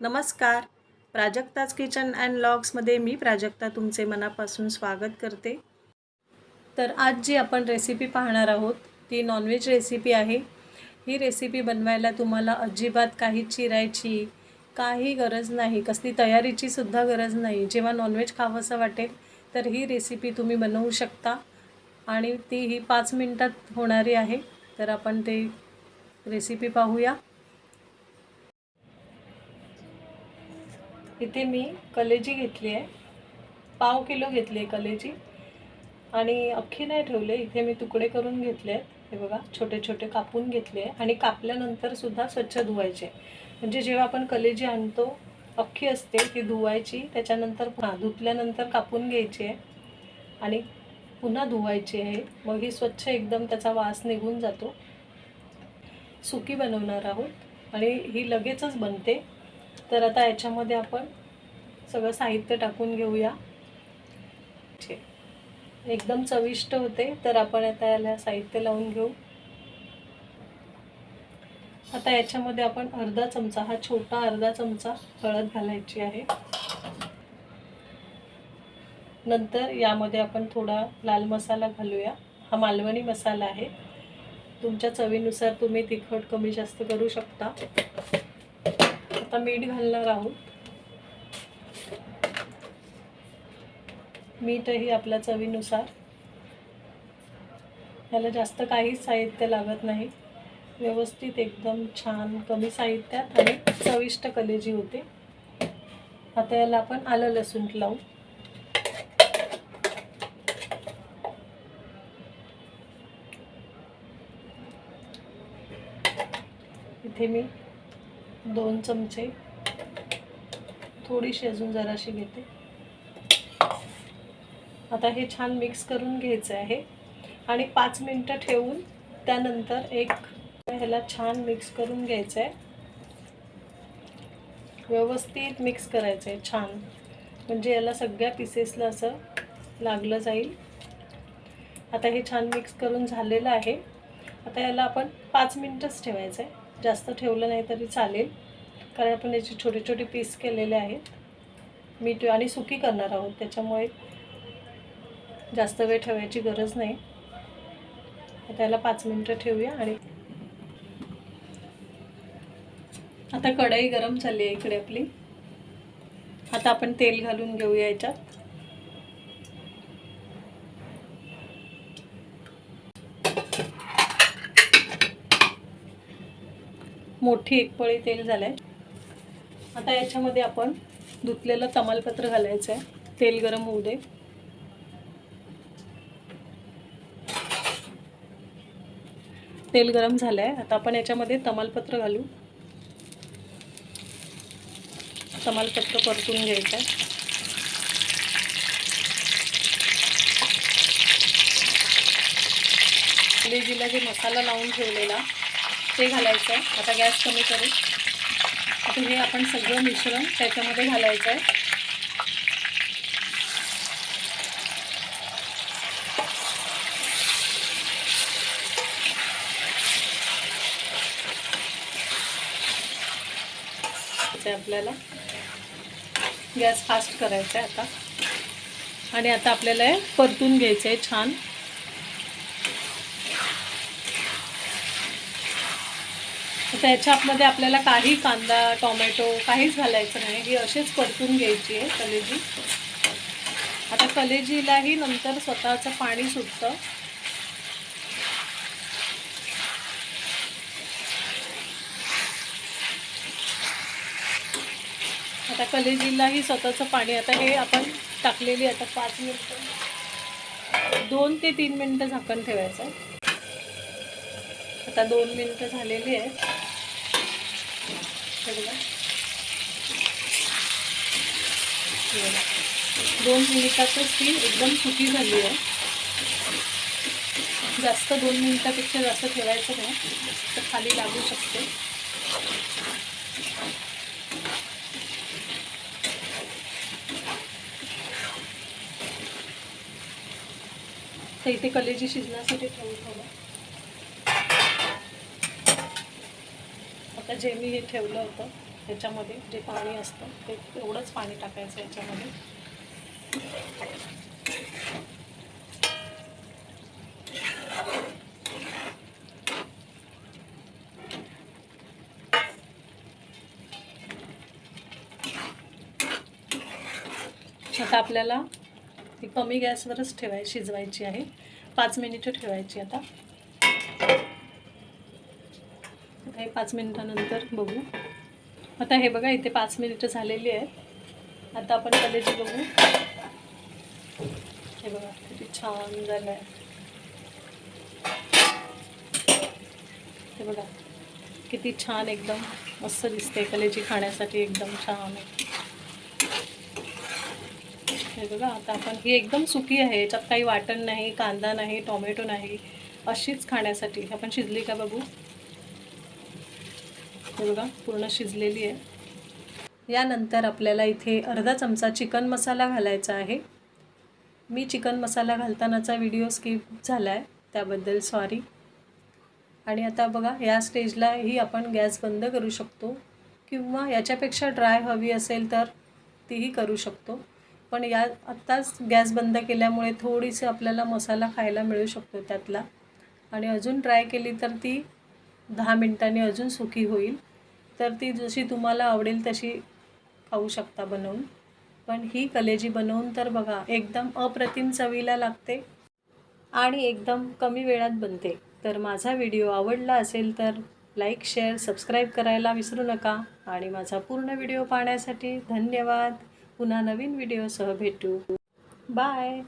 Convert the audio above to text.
नमस्कार. Prajakta's kitchen and लॉग्समध्ये मी प्राजक्ता तुमचे मनापासून स्वागत करते. तर आज जी आपण रेसिपी पाहणार आहोत ती नॉनव्हेज रेसिपी आहे. ही रेसिपी बनवायला तुम्हाला अजिबात काही चिरायची काही गरज नाही. कसली तयारीची सुद्धा गरज नाही. जेव्हा नॉनव्हेज खावंसं वाटेल तर ही रेसिपी तुम्ही बनवू शकता. आणि ती ही पाच मिनटात होणारी आहे. तर आपण ते रेसिपी पाहूया. इथे मी कलेजी घेतली आहे. पाव किलो घेतली आहे कलेजी. आणि अख्खी नाही ठेवले इथे मी तुकडे करून घेतले आहेत. हे बघा छोटे छोटे कापून घेतले आहे. आणि कापल्यानंतरसुद्धा स्वच्छ धुवायचे म्हणजे जेव्हा आपण कलेजी आणतो अख्खी असते ती धुवायची त्याच्यानंतर पुन्हा धुतल्यानंतर कापून घ्यायची आहे. आणि पुन्हा धुवायची आहे. मग ही स्वच्छ एकदम त्याचा वास निघून जातो. सुकी बनवणार आहोत. आणि ही लगेचच बनते. तर आता याच्यामध्ये आपण सगळं साहित्य टाकून घेऊया. एकदम चविष्ट होते तर आपण आता याला साहित्य लावून घेऊ. आता याच्यामध्ये आपण अर्धा चमचा हा छोटा अर्धा चमचा हळद घालायची आहे. नंतर यामध्ये आपण थोडा लाल मसाला घालूया. हा मालवणी मसाला आहे. तुमच्या चवीनुसार तुम्ही तिखट कमी जास्त करू शकता. आता मीठ घालणार आहोत. मीठही आपल्या चवीनुसार. याला जास्त काहीच साहित्य लागत नाही. व्यवस्थित एकदम छान कमी साहित्यात आणि चविष्ट कलेजी होते. आता याला आपण आलं लसूण लावू. इथे मी दोन चमचे. थोडीशी अजून जराशी घेते. आता हे छान मिक्स करून घ्यायचं आहे. आणि पाच मिनटं ठेवून त्यानंतर एक ह्याला छान मिक्स करून घ्यायचं आहे व्यवस्थित मिक्स करायचं आहे छान. म्हणजे याला सगळ्या पिसेसला असं लागलं जाईल. आता हे छान मिक्स करून झालेलं आहे. आता याला आपण पाच मिनटंच ठेवायचं आहे जास्त ठेवलं नाही तरी चालेल. कारण आपण याचे छोटे छोटे पीस केलेले आहेत. मीठ आणि सुकी करणार आहोत. त्याच्यामुळे जास्त वेळ ठेवायची गरज नाही. आता याला पाच मिनटं ठेवूया आणि आता कढई गरम झाली आहे इकडे आपली. आता आपण तेल घालून घेऊया याच्यात. मोठी एक पळी तेल झालं आहे आता याच्यामध्ये आपण धुतलेलं तमालपत्र घालायचं आहे तेल गरम होऊ दे. तेल गरम झालं आहे आता आपण याच्यामध्ये तमालपत्र घालू. तमालपत्र परतून घ्यायचं आहे जिला जे मसाला लावून ठेवलेला ते घालायचं आहे. आता गॅस कमी करू. आता हे आपण सगळं मिश्रण त्याच्यामध्ये घालायचं आहे. आपल्याला गॅस फास्ट करायचा आहे आता. आणि आता आपल्याला परतून घ्यायचं आहे छान. आता याच्यामध्ये आपल्याला काही कांदा टोमॅटो काहीच घालायचं नाही. ही अशीच परतून घ्यायची आहे कलेजी. आता कलेजीलाही नंतर स्वतःचं पाणी सुटतं. आता कलेजीलाही स्वतःचं पाणी आता हे आपण टाकलेली आता पाच मिनटं. दोन ते तीन मिनटं झाकण ठेवायचं आहे. आता दोन मिनटं झालेली आहेत. दोन मिनिटातच ती एकदम सुकी झाली आहे. जास्त दोन मिनिटापेक्षा जास्त ठेवायचं नाही तर खाली लागू शकते. तर इथे कलेजी शिजण्यासाठी ठेवू थोडं आता जे मी हे ठेवलं होतं ह्याच्यामध्ये जे पाणी असतं ते एवढंच पाणी टाकायचं याच्यामध्ये. आता आपल्याला ती कमी गॅसवरच ठेवाय शिजवायची आहे. पाच मिनिटं ठेवायची आता. आहे पाच मिनिटानंतर बघू. आता हे बघा इथे पाच मिनिटं झालेली आहेत. आता आपण कलेजी बघू. हे बघा किती छान झालं आहे हे बघा किती छान एकदम मस्त दिसते कलेजी खाण्यासाठी एकदम छान. आहे हे बघा आता आपण ही एकदम सुकी आहे याच्यात काही वाटण नाही कांदा नाही टोमॅटो नाही अशीच खाण्यासाठी. आपण शिजली का बघू? हे बघा पूर्ण शिजलेली आहे. यानंतर आपल्याला इथे अर्धा चमचा चिकन मसाला घालायचा आहे. मी चिकन मसाला घालतानाचा व्हिडिओ स्किप झाला आहे त्याबद्दल सॉरी आणि आता बघा या स्टेजलाही आपण गॅस बंद करू शकतो किंवा याच्यापेक्षा ड्राय हवी असेल तर तीही करू शकतो. पण या आत्ताच गॅस बंद केल्यामुळे थोडीशी आपल्याला मसाला खायला मिळू शकतो त्यातला. आणि अजून ड्राय केली तर ती दहा मिनटांनी अजून सुकी होईल. तर ती जशी तुम्हाला आवडेल तशी खाऊ शकता बनवून. पण ही कलेजी बनवून तर बघा एकदम अप्रतिम चवीला लागते आणि एकदम कमी वेळात बनते. तर माझा व्हिडिओ आवडला असेल तर लाईक शेअर सबस्क्राईब करायला विसरू नका आणि माझा पूर्ण व्हिडिओ पाहण्यासाठी धन्यवाद. पुन्हा नवीन व्हिडिओसह भेटू. बाय.